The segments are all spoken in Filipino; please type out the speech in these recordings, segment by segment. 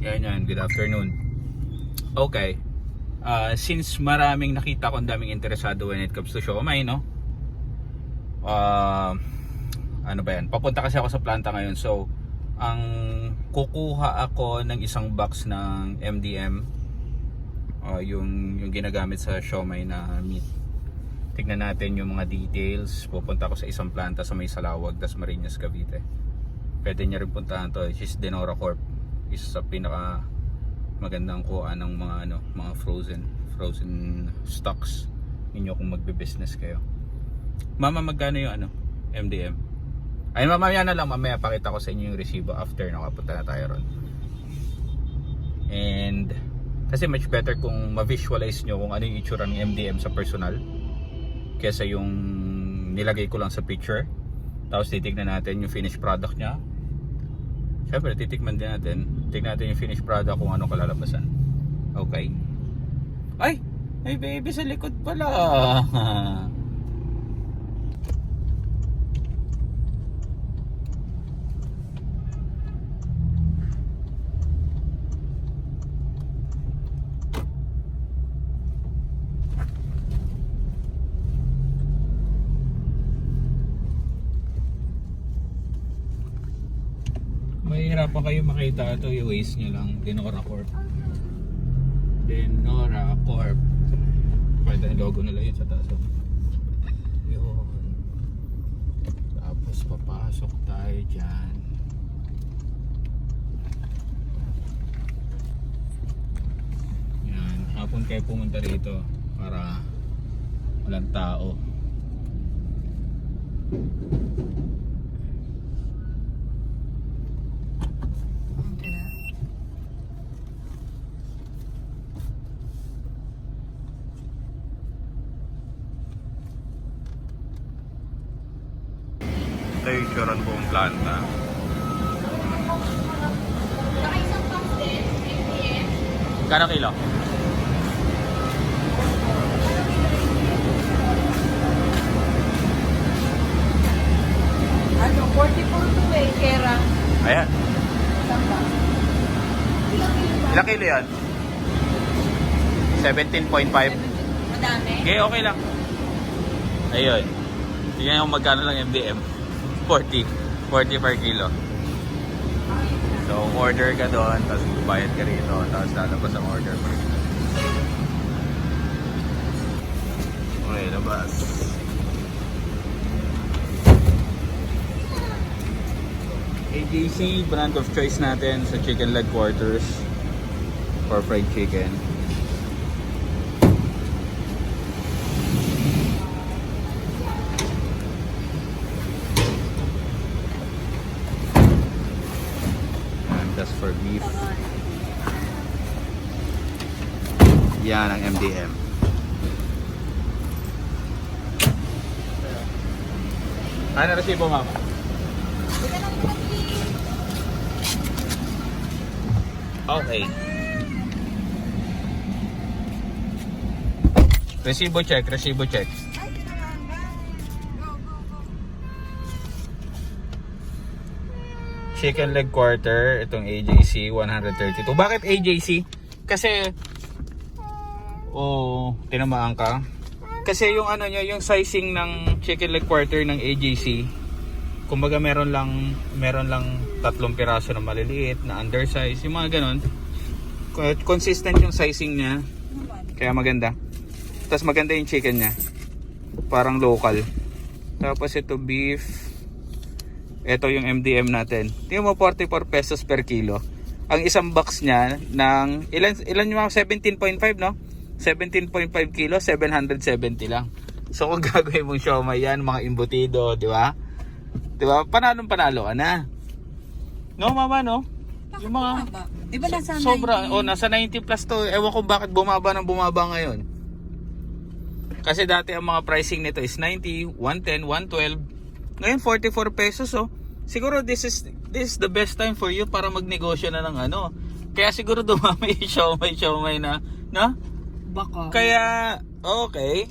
Yan yan, good afternoon. Okay. Ah, since maraming nakita ko daming interesado when it comes to siomay, no? Ah, ano ba yan? Papunta kasi ako sa planta ngayon. So, ang kukuha ako ng isang box ng MDM ah, yung yung ginagamit sa siomay na meat. Tignan natin yung mga details. Pupunta ako sa isang planta sa may Salawag, Das Marinas, Cavite. Pwede niya rin puntahan to. Is Denora Corp. Isa sa pinaka magandang kuha ng mga ano, mga frozen frozen stocks ninyo kung magbe-business kayo. Mama, magkano yung ano, MDM? Ay, mamaya na lang, mamaya pakita ko sa inyo yung resibo after nakapunta na tayo ron. And, kasi much better kung ma-visualize nyo kung ano yung itsura ng MDM sa personal kesa yung nilagay ko lang sa picture. Tapos titignan natin yung finished product niya. Siyempre, titikman din natin. Tignan natin yung finished product kung ano kalalabasan. Okay. Ay! May baby sa likod pala. Mahirapan kayo makita ito yung waste nyo lang. Denora Corp. Denora Corp. Pwede yung logo nila yun sa taas. oh. Yun. Tapos papasok tayo dyan. Yan. Hapon kayo pumunta rito para walang tao. Ito yung itsura ng buong planta. Kano kilo? Ano, 44 to eh, Kera. Ayan. Ilang kilo yan? 17.5. Madami. Okay, okay lang. Ayun. Tingnan mo magkano lang MDM. 40. 40 per kilo. So, order ka doon, tapos bayad ka rito, tapos lalabas ang order mo. Okay, labas. AJC, brand of choice natin sa chicken leg quarters for fried chicken. That's for beef. Yan ang MDM. Ano resibo, ma'am? Okay. Resibo check, resibo check. Chicken leg quarter, itong AJC 132. Bakit AJC? Kasi oh, tinamaan ka. Kasi yung ano niya, yung sizing ng chicken leg quarter ng AJC, kumbaga meron lang meron lang tatlong piraso na maliliit, na undersize, yung mga ganon. Co- Consistent yung sizing niya, kaya maganda. Tapos maganda yung chicken niya. Parang local. Tapos ito beef. Ito yung MDM natin. Tingnan mo 44 pesos per kilo. Ang isang box niya ng ilan ilan yung mga 17.5 no? 17.5 kilo, 770 lang. So kung gagawin mong siomay yan, mga imbutido, di ba? Di ba? Panalong panalo ka na. No, mama, no? Yung mga Di ba nasa sobra, 90? oh, nasa 90 plus to. Ewan ko bakit bumaba ng bumaba ngayon. Kasi dati ang mga pricing nito is 90, 110, 112. Ngayon 44 pesos oh. Siguro this is this is the best time for you para magnegosyo na ng ano. Kaya siguro dumami yung siomay siomay na, no? Baka. Kaya okay.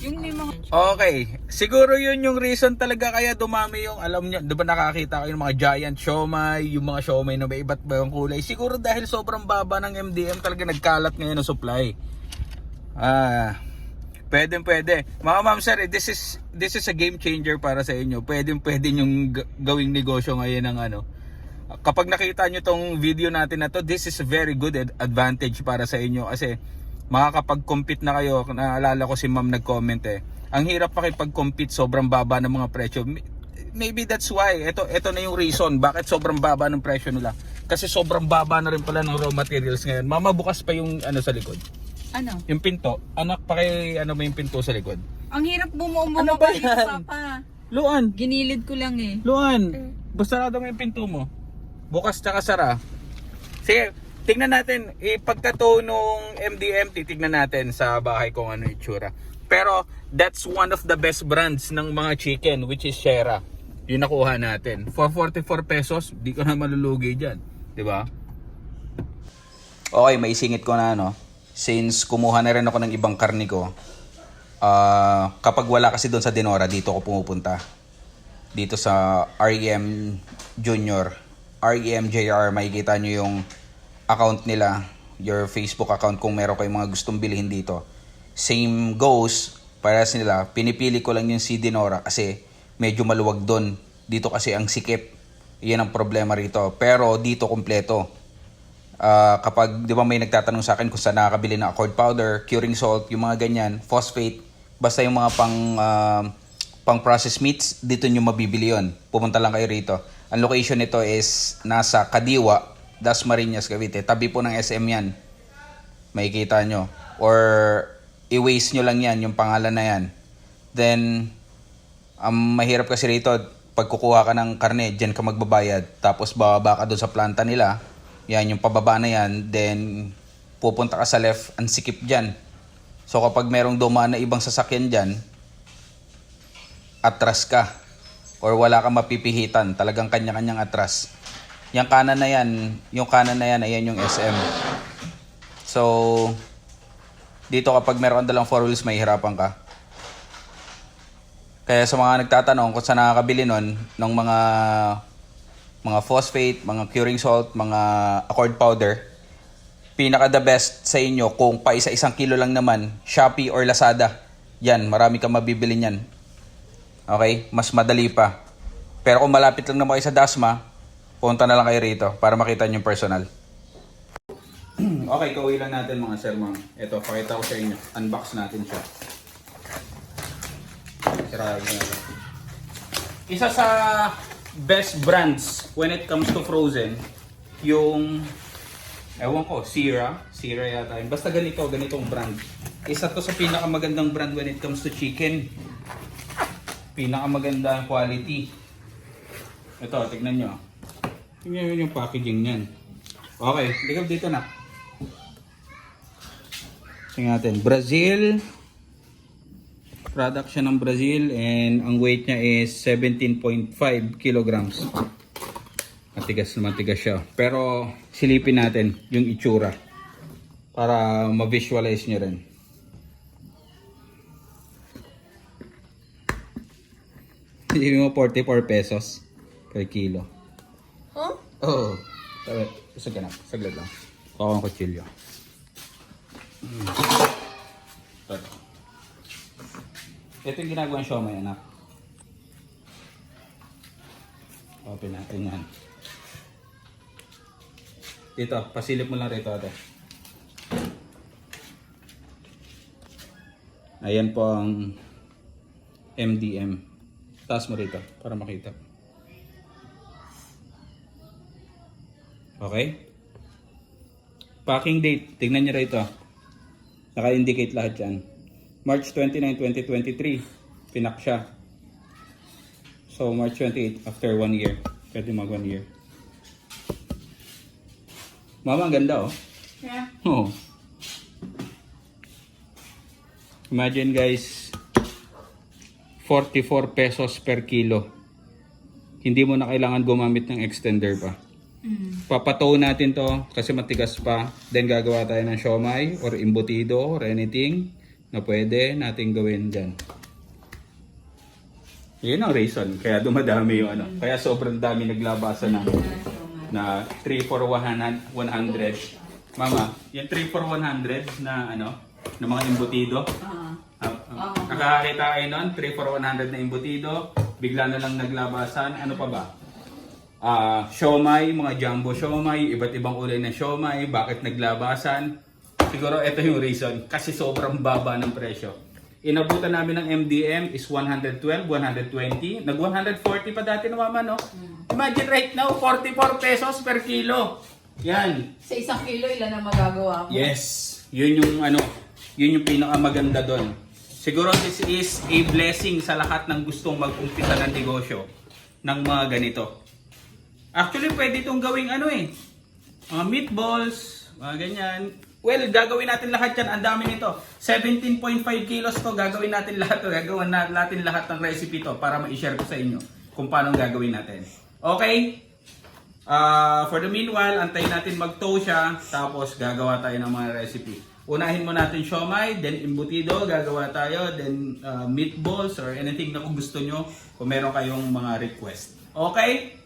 Yung may mga... Okay. Siguro yun yung reason talaga kaya dumami yung, alam nyo, di ba nakakita kayo ng mga giant siomay, yung mga siomay na may iba't ibang kulay. Siguro dahil sobrang baba ng MDM talaga nagkalat ngayon ng supply. Ah, pwede pwede. Mga ma'am sir, eh, this is this is a game changer para sa inyo. Pwede pwede yung gawing negosyo ngayon ng ano. Kapag nakita nyo tong video natin na to, this is a very good ad- advantage para sa inyo kasi makakapag-compete na kayo. Naalala ko si ma'am nag-comment eh. Ang hirap pakipag-compete, sobrang baba ng mga presyo. Maybe that's why. Ito, ito na yung reason bakit sobrang baba ng presyo nila. Kasi sobrang baba na rin pala ng raw materials ngayon. Mama, bukas pa yung ano sa likod. Ano? Yung pinto, anak pa kay ano ba yung pinto sa likod? Ang hirap bumuo Ano ba dito, yan? Papa. Luan, Ginilid ko lang eh. Luan, basta mo yung pinto mo. Bukas tsaka sara. Sige, tingnan natin, ipagkato nung MDM, titignan natin sa bahay kung ano yung itsura. Pero, that's one of the best brands ng mga chicken, which is Shera. Yung nakuha natin. For 44 pesos, di ko na malulugi dyan. Di ba? Okay, may singit ko na ano. Since kumuha na rin ako ng ibang karni ko, ah, kapag wala kasi doon sa Dinora, dito ako pumupunta. Dito sa REM Junior, REM JR, makikita nyo yung account nila, your Facebook account kung meron kayong mga gustong bilhin dito. Same goes, para sa nila, pinipili ko lang yung si Dinora kasi medyo maluwag doon. Dito kasi ang sikip. Yan ang problema rito. Pero dito kompleto. Ah, kapag, di ba may nagtatanong sa akin kung saan nakakabili ng accord powder, curing salt, yung mga ganyan, phosphate, basta yung mga pang, ah, pang processed meats, dito nyo mabibili yon. Pumunta lang kayo rito. Ang location nito is nasa Kadiwa, Dasmariñas, Cavite. Tabi po ng SM yan. Makikita nyo. Or i-waste nyo lang yan, yung pangalan na yan. Then, ang mahirap kasi rito, pag kukuha ka ng karne, dyan ka magbabayad. Tapos bababa ka doon sa planta nila. Yan, yung pababa na yan. Then, pupunta ka sa left, ang sikip dyan. So, kapag merong dumaan na ibang sasakyan dyan, atras ka. Or wala kang mapipihitan. Talagang kanya-kanyang atras. Yung kanan na yan, yung kanan na yan, ayan yung SM. So, dito kapag meron dalang four wheels, mahihirapan ka. Kaya sa mga nagtatanong kung saan nakakabili nun, ng mga mga phosphate, mga curing salt, mga accord powder, pinaka the best sa inyo kung pa isa-isang kilo lang naman, Shopee or Lazada. Yan, marami kang mabibili niyan. Okay? Mas madali pa. Pero kung malapit lang naman kayo sa Dasma, punta na lang kayo rito para makita niyo personal. okay, kauwi lang natin mga sir ma'am. Ito, pakita ko sa inyo. Unbox natin siya. Sirahin na. Isa sa best brands when it comes to frozen, yung ewan ko, Sierra. Sierra yata. Basta ganito, ganitong brand. Isa to sa pinakamagandang brand when it comes to chicken. Pinakamaganda quality. Ito, tignan nyo. Tignan nyo yung packaging niyan. Okay, ligab dito na. Tingnan natin. Brazil. Product siya ng Brazil and ang weight niya is 17.5 kilograms. Matigas na matigas siya. Pero silipin natin yung itsura para ma-visualize nyo rin. Hindi mo 44 pesos per kilo. Huh? Oo. Oh, sabi, isa ka na. Saglit lang. Kuha ko kutsilyo. Mm. Ito. Ito yung ginagawa ng siomay, anak. Open natin yan. Dito, pasilip mo lang rito ate. Ayan po ang MDM. Taas mo rito para makita. Okay? Packing date, tignan nyo rito. Naka-indicate lahat yan. March 29, 2023. Pinak siya. So, March 28, after one year. Pwede mag one year. Mama, ang ganda oh. Yeah. Oh. Imagine guys, 44 pesos per kilo. Hindi mo na kailangan gumamit ng extender pa. Mm. Papatow natin to kasi matigas pa. Then gagawa tayo ng siomay or imbutido or anything. Na pwede natin gawin dyan. Yun ang reason. Kaya dumadami yung ano. Kaya sobrang dami naglabasa na na 3 for 100. 100. Mama, yung 3 for 100 na ano, na mga embutido. Ah. Ah, ah, nakakakita kayo nun, 3 for 100 na embutido. Bigla na lang naglabasan. Ano pa ba? Ah, siomay, mga jumbo siomay, iba't ibang kulay ng siomay, bakit naglabasan? Siguro ito yung reason, kasi sobrang baba ng presyo. Inabutan namin ng MDM is 112, 120, nag 140 pa dati na mama, no? Imagine right now, 44 pesos per kilo. Yan. Sa isang kilo, ilan ang magagawa mo? Yes, yun yung ano, yun yung pinakamaganda doon. Siguro this is a blessing sa lahat ng gustong mag-umpisa ng negosyo ng mga ganito. Actually, pwede itong gawing ano eh. Mga meatballs, mga ganyan. Well, gagawin natin lahat yan. Ang dami nito. 17.5 kilos to. Gagawin natin lahat to. Gagawin na- natin lahat ng recipe to para ma-share ko sa inyo kung paano gagawin natin. Okay? Ah, for the meanwhile, antayin natin mag-tow siya, tapos gagawa tayo ng mga recipe. Unahin mo natin siomay, then embutido, gagawa tayo, then ah, meatballs or anything na kung gusto nyo, kung meron kayong mga request. Okay?